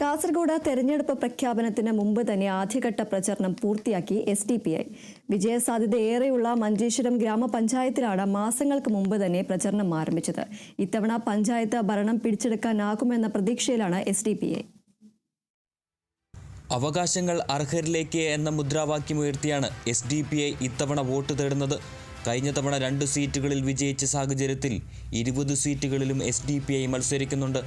കാസർഗോഡ് തെരഞ്ഞെടുപ്പ് പ്രഖ്യാപനത്തിന് മുമ്പ് തന്നെ ആദ്യഘട്ട പ്രചരണം പൂർത്തിയാക്കി എസ് ഡി പി ഐ വിജയസാധ്യത ഏറെയുള്ള മഞ്ചേശ്വരം ഗ്രാമപഞ്ചായത്തിലാണ് മാസങ്ങൾക്ക് മുമ്പ് തന്നെ പ്രചരണം ആരംഭിച്ചത്. ഇത്തവണ പഞ്ചായത്ത് ഭരണം പിടിച്ചെടുക്കാനാകുമെന്ന പ്രതീക്ഷയിലാണ് എസ് ഡി പി ഐ അവകാശങ്ങൾ അർഹരിലേക്ക് എന്ന മുദ്രാവാക്യമുയർത്തിയാണ് എസ് ഡി പി ഐ ഇത്തവണ വോട്ട് തേടുന്നത്. കഴിഞ്ഞ തവണ രണ്ട് സീറ്റുകളിൽ വിജയിച്ച സാഹചര്യത്തിൽ ഇരുപത് സീറ്റുകളിലും എസ് ഡി പി ഐ മത്സരിക്കുന്നുണ്ട്.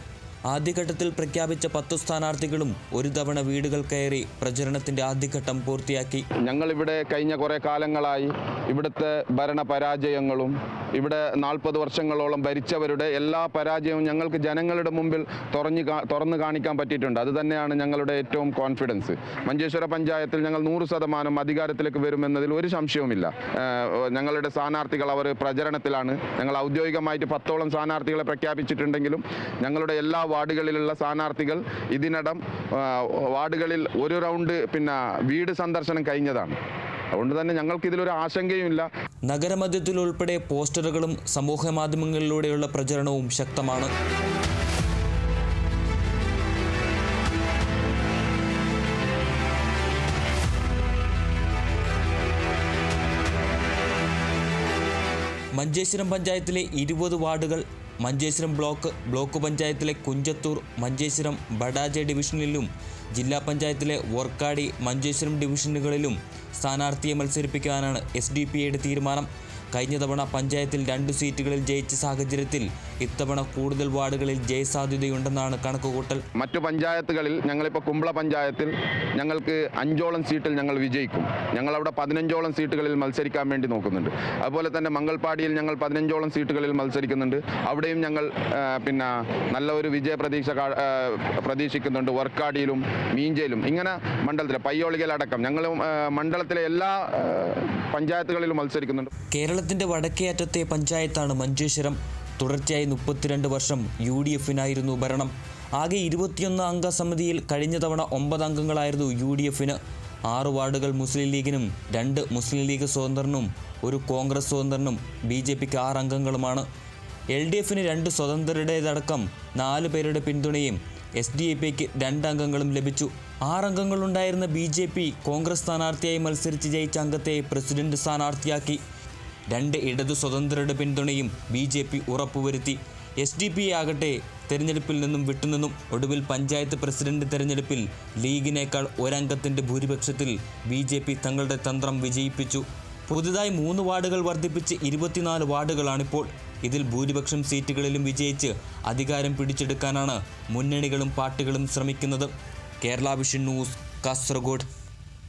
ആദ്യഘട്ടത്തിൽ പ്രഖ്യാപിച്ച പത്തു സ്ഥാനാർത്ഥികളും ഒരു തവണ വീടുകൾ കയറി പ്രചരണത്തിന്റെ ആദ്യഘട്ടം പൂർത്തിയാക്കി. ഞങ്ങൾ ഇവിടെ കഴിഞ്ഞ കുറെ കാലങ്ങളായി ഇവിടുത്തെ ഭരണ പരാജയങ്ങളും ഇവിടെ നാൽപ്പത് വർഷങ്ങളോളം ഭരിച്ചവരുടെ എല്ലാ പരാജയവും ഞങ്ങൾക്ക് ജനങ്ങളുടെ മുമ്പിൽ തുറഞ്ഞു തുറന്നു കാണിക്കാൻ പറ്റിയിട്ടുണ്ട്. അത് തന്നെയാണ് ഞങ്ങളുടെ ഏറ്റവും കോൺഫിഡൻസ്. മഞ്ചേശ്വര പഞ്ചായത്തിൽ ഞങ്ങൾ നൂറ് ശതമാനം അധികാരത്തിലേക്ക് വരുമെന്നതിൽ ഒരു സംശയവുമില്ല. ഞങ്ങളുടെ സ്ഥാനാർത്ഥികൾ അവർ പ്രചരണത്തിലാണ്. ഞങ്ങൾ ഔദ്യോഗികമായിട്ട് പത്തോളം സ്ഥാനാർത്ഥികളെ പ്രഖ്യാപിച്ചിട്ടുണ്ടെങ്കിലും ഞങ്ങളുടെ എല്ലാ വാർഡുകളിലുള്ള സ്ഥാനാർത്ഥികൾ ഇതിനകം ആ, വാർഡുകളിൽ ഒരു റൗണ്ട് പിന്നെ വീട് സന്ദർശനം കഴിഞ്ഞതാണ്. അതുകൊണ്ട് തന്നെ ഞങ്ങൾക്ക് ഇതിലൊരു ആശങ്കയുമില്ല. നഗരമധ്യത്തിൽ ഉൾപ്പെടെ പോസ്റ്ററുകളും സമൂഹ മാധ്യമങ്ങളിലൂടെയുള്ള പ്രചരണവും ശക്തമാണ്. മഞ്ചേശ്വരം പഞ്ചായത്തിലെ ഇരുപത് വാർഡുകൾ മഞ്ചേശ്വരം ബ്ലോക്ക് ബ്ലോക്ക് പഞ്ചായത്തിലെ കുഞ്ചത്തൂർ മഞ്ചേശ്വരം ബഡാജ ഡിവിഷനിലും ജില്ലാ പഞ്ചായത്തിലെ വർക്കാടി മഞ്ചേശ്വരം ഡിവിഷനുകളിലും സ്ഥാനാർത്ഥിയെ മത്സരിപ്പിക്കാനാണ് എസ് തീരുമാനം. കഴിഞ്ഞ തവണ പഞ്ചായത്തിൽ രണ്ട് സീറ്റുകളിൽ ജയിച്ച സാഹചര്യത്തിൽ ഇത്തവണ കൂടുതൽ വാർഡുകളിൽ ജയസാധ്യതയുണ്ടെന്നാണ് കണക്കുകൂട്ടൽ. മറ്റു പഞ്ചായത്തുകളിൽ ഞങ്ങളിപ്പോൾ കുമ്പള പഞ്ചായത്തിൽ ഞങ്ങൾക്ക് അഞ്ചോളം സീറ്റിൽ ഞങ്ങൾ വിജയിക്കും. ഞങ്ങൾ ഞങ്ങളവിടെ പതിനഞ്ചോളം സീറ്റുകളിൽ മത്സരിക്കാൻ വേണ്ടി നോക്കുന്നുണ്ട്. അതുപോലെ തന്നെ മംഗൾപാടിയിൽ ഞങ്ങൾ പതിനഞ്ചോളം സീറ്റുകളിൽ മത്സരിക്കുന്നുണ്ട്. അവിടെയും ഞങ്ങൾ പിന്നെ നല്ല ഒരു വിജയ പ്രതീക്ഷ പ്രതീക്ഷിക്കുന്നുണ്ട്. വർക്കാടിയിലും മീഞ്ചയിലും ഇങ്ങനെ മണ്ഡലത്തിലെ പയ്യോളികയിലടക്കം ഞങ്ങൾ മണ്ഡലത്തിലെ എല്ലാ പഞ്ചായത്തുകളിലും മത്സരിക്കുന്നുണ്ട്. കേരളത്തിന്റെ വടക്കേ അറ്റത്തെ പഞ്ചായത്താണ് മഞ്ചേശ്വരം. തുടർച്ചയായി മുപ്പത്തിരണ്ട് വർഷം യു ഡി എഫിനായിരുന്നു ഭരണം. ആകെ ഇരുപത്തിയൊന്ന് അംഗ സമിതിയിൽ കഴിഞ്ഞ തവണ ഒമ്പത് അംഗങ്ങളായിരുന്നു യു ഡി എഫിന് ആറ് വാർഡുകൾ മുസ്ലിം ലീഗിനും രണ്ട് മുസ്ലിം ലീഗ് സ്വതന്ത്രനും ഒരു കോൺഗ്രസ് സ്വതന്ത്രനും ബി ജെ പിക്ക് ആറ് അംഗങ്ങളുമാണ്. എൽ ഡി എഫിന് രണ്ട് സ്വതന്ത്രരുടേതടക്കം നാല് പേരുടെ പിന്തുണയും എസ് ഡി എ പിക്ക് രണ്ട് അംഗങ്ങളും ലഭിച്ചു. ആറംഗങ്ങളുണ്ടായിരുന്ന ബി ജെ പി കോൺഗ്രസ് സ്ഥാനാർത്ഥിയായി മത്സരിച്ച് ജയിച്ച അംഗത്തെ പ്രസിഡന്റ് സ്ഥാനാർത്ഥിയാക്കി. രണ്ട് ഇടതു സ്വതന്ത്രരുടെ പിന്തുണയും ബി ജെ പി ഉറപ്പുവരുത്തി. എസ് ഡി പി ആകട്ടെ തെരഞ്ഞെടുപ്പിൽ നിന്നും വിട്ടുനിന്നും ഒടുവിൽ പഞ്ചായത്ത് പ്രസിഡന്റ് തെരഞ്ഞെടുപ്പിൽ ലീഗിനേക്കാൾ ഒരംഗത്തിന്റെ ഭൂരിപക്ഷത്തിൽ ബി ജെ പി തങ്ങളുടെ തന്ത്രം വിജയിപ്പിച്ചു. പുതുതായി മൂന്ന് വാർഡുകൾ വർദ്ധിപ്പിച്ച് ഇരുപത്തിനാല് വാർഡുകളാണിപ്പോൾ. ഇതിൽ ഭൂരിപക്ഷം സീറ്റുകളിലും വിജയിച്ച് അധികാരം പിടിച്ചെടുക്കാനാണ് മുന്നണികളും പാർട്ടികളും ശ്രമിക്കുന്നത്. Kerala vision news Kasaragod.